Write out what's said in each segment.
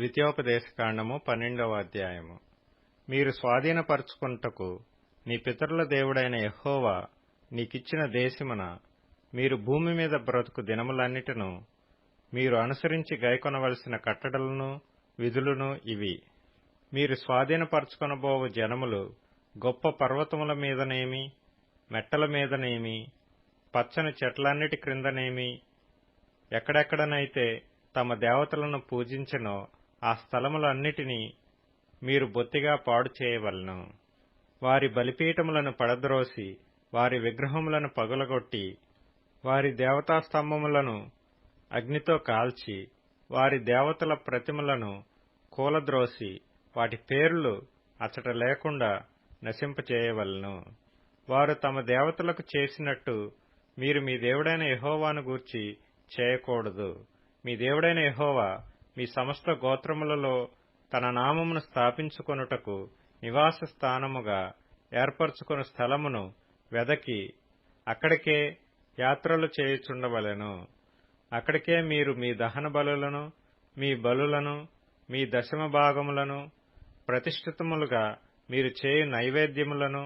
ద్వితీయోపదేశకాండము పన్నెండవ అధ్యాయము. మీరు స్వాధీనపరచుకుంటకు నీ పితరుల దేవుడైన ఎహోవా నీకిచ్చిన దేశమున మీరు భూమి మీద బ్రతుకు దినములన్నిటిను మీరు అనుసరించి గైకొనవలసిన కట్టడలను విధులను ఇవి. మీరు స్వాధీనపరచుకొనబోవు జనములు గొప్ప పర్వతముల మీదనేమి మెట్టల మీదనేమి పచ్చని చెట్లన్నిటి క్రిందనేమి ఎక్కడెక్కడనైతే తమ దేవతలను పూజించినో ఆ స్థలములన్నిటినీ మీరు బొత్తిగా పాడు చేయవలను. వారి బలిపీఠములను పడద్రోసి వారి విగ్రహములను పగులగొట్టి వారి దేవతా స్తంభములను అగ్నితో కాల్చి వారి దేవతల ప్రతిమలను కూలద్రోసి వాటి పేర్లు అచట లేకుండా నశింపచేయవలను. వారు తమ దేవతలకు చేసినట్టు మీరు మీ దేవుడైన యహోవాను గూర్చి చేయకూడదు. మీ దేవుడైన యహోవా మీ సమస్త గోత్రములలో తన నామమును స్థాపించుకొనుటకు నివాస స్థానముగా ఏర్పరచుకున్న స్థలమును వెదకి అక్కడికే యాత్రలు చేయుచుండవలెను. అక్కడికే మీరు మీ దహన బలులను మీ బలులను మీ దశమ భాగములను ప్రతిష్ఠితములుగా మీరు చేయు నైవేద్యములను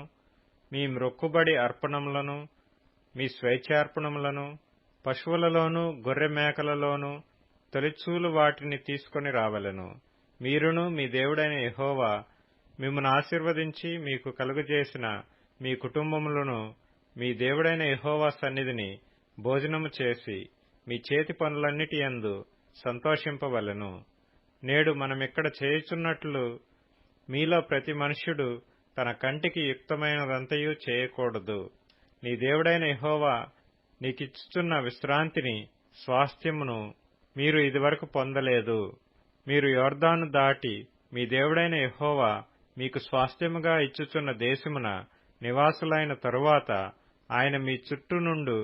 మీ మ్రొక్కుబడి అర్పణములను మీ స్వేచ్ఛార్పణములను పశువులలోనూ గొర్రె మేకలలోనూ తొలిచూలు వాటిని తీసుకొని రావలెను. మీరును మీ దేవుడైన యెహోవా మిమ్మను ఆశీర్వదించి మీకు కలుగజేసిన మీ కుటుంబములను మీ దేవుడైన యెహోవా సన్నిధిని భోజనము చేసి మీ చేతి పనులన్నిటి యందు సంతోషింపవలెను. నేడు మనమిక్కడ చేయుచున్నట్లు మీలో ప్రతి మనుష్యుడు తన కంటికి యుక్తమైనదంతయు చేయకూడదు. నీ దేవుడైన యెహోవా నీకిచ్చుచున్న విశ్రాంతిని స్వాస్థ్యమును మీరు ఇదివరకు పొందలేదు. మీరు యోర్దాను దాటి మీ దేవుడైన ఎహోవా మీకు స్వాస్థ్యముగా ఇచ్చుచున్న దేశమున నివాసులైన తరువాత ఆయన మీ చుట్టూ నుండు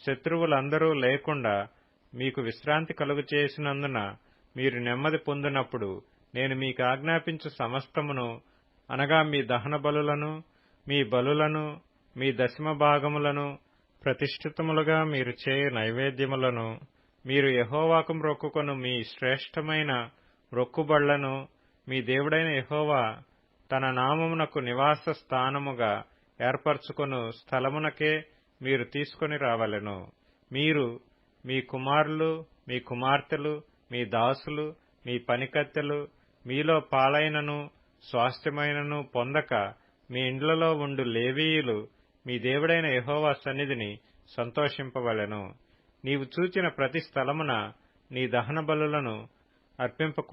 శత్రువులందరూ లేకుండా మీకు విశ్రాంతి కలుగు చేసినందున మీరు నెమ్మది పొందినప్పుడు నేను మీకు ఆజ్ఞాపించు సమస్తమును అనగా మీ దహన బలులను మీ బలులను మీ దశమ భాగములను ప్రతిష్ఠితములుగా మీరు చేయ నైవేద్యములను. మీరు యహోవాకు మ్రొక్కుకొను మీ శ్రేష్టమైన మ్రొక్కుబళ్ళను మీ దేవుడైన యహోవా తన నామమునకు నివాస స్థానముగా ఏర్పరచుకొను స్థలమునకే మీరు తీసుకొని రావలెను. మీరు మీ కుమారులు మీ కుమార్తెలు మీ దాసులు మీ పనికత్తెలు మీలో పాలైనను స్వాస్థ్యమైనను పొందక మీ ఇండ్లలో ఉండు లేవీయులు మీ దేవుడైన యహోవా సన్నిధిని సంతోషింపవలెను. నీవు చూచిన ప్రతి స్థలమున నీ దహన బలులను అర్పింప